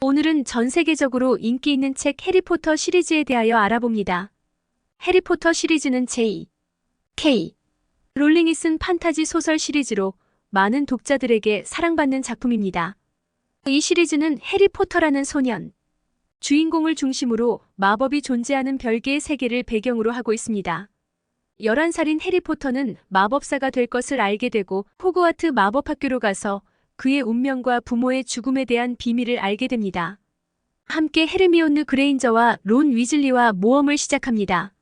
오늘은 전 세계적으로 인기 있는 책 해리포터 시리즈에 대하여 알아봅니다. 해리포터 시리즈는 J, K, 롤링이 쓴 판타지 소설 시리즈로 많은 독자들에게 사랑받는 작품입니다. 이 시리즈는 해리포터라는 소년, 주인공을 중심으로 마법이 존재하는 별개의 세계를 배경으로 하고 있습니다. 11살인 해리포터는 마법사가 될 것을 알게 되고 호그와트 마법학교로 가서 그의 운명과 부모의 죽음에 대한 비밀을 알게 됩니다. 함께 헤르미온느 그레인저와 론 위즐리와 모험을 시작합니다.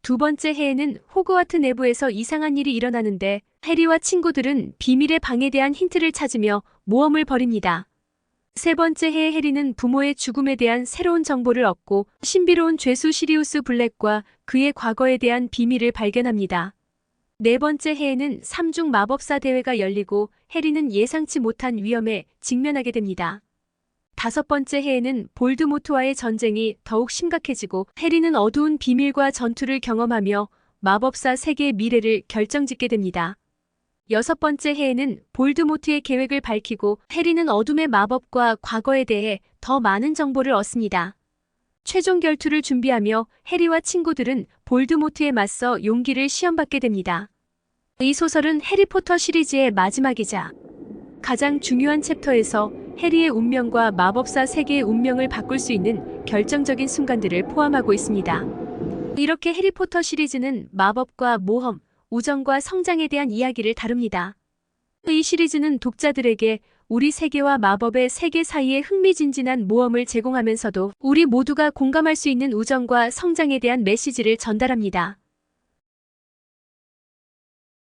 두 번째 해에는 호그와트 내부에서 이상한 일이 일어나는데 해리와 친구들은 비밀의 방에 대한 힌트를 찾으며 모험을 벌입니다. 세 번째 해에 해리는 부모의 죽음에 대한 새로운 정보를 얻고 신비로운 죄수 시리우스 블랙과 그의 과거에 대한 비밀을 발견합니다. 네 번째 해에는 삼중 마법사 대회가 열리고 해리는 예상치 못한 위험에 직면하게 됩니다. 다섯 번째 해에는 볼드모트와의 전쟁이 더욱 심각해지고 해리는 어두운 비밀과 전투를 경험하며 마법사 세계의 미래를 결정짓게 됩니다. 여섯 번째 해에는 볼드모트의 계획을 밝히고 해리는 어둠의 마법과 과거에 대해 더 많은 정보를 얻습니다. 최종 결투를 준비하며 해리와 친구들은 볼드모트에 맞서 용기를 시험받게 됩니다. 이 소설은 해리포터 시리즈의 마지막이자 가장 중요한 챕터에서 해리의 운명과 마법사 세계의 운명을 바꿀 수 있는 결정적인 순간들을 포함하고 있습니다. 이렇게 해리포터 시리즈는 마법과 모험, 우정과 성장에 대한 이야기를 다룹니다. 이 시리즈는 독자들에게 우리 세계와 마법의 세계 사이의 흥미진진한 모험을 제공하면서도 우리 모두가 공감할 수 있는 우정과 성장에 대한 메시지를 전달합니다.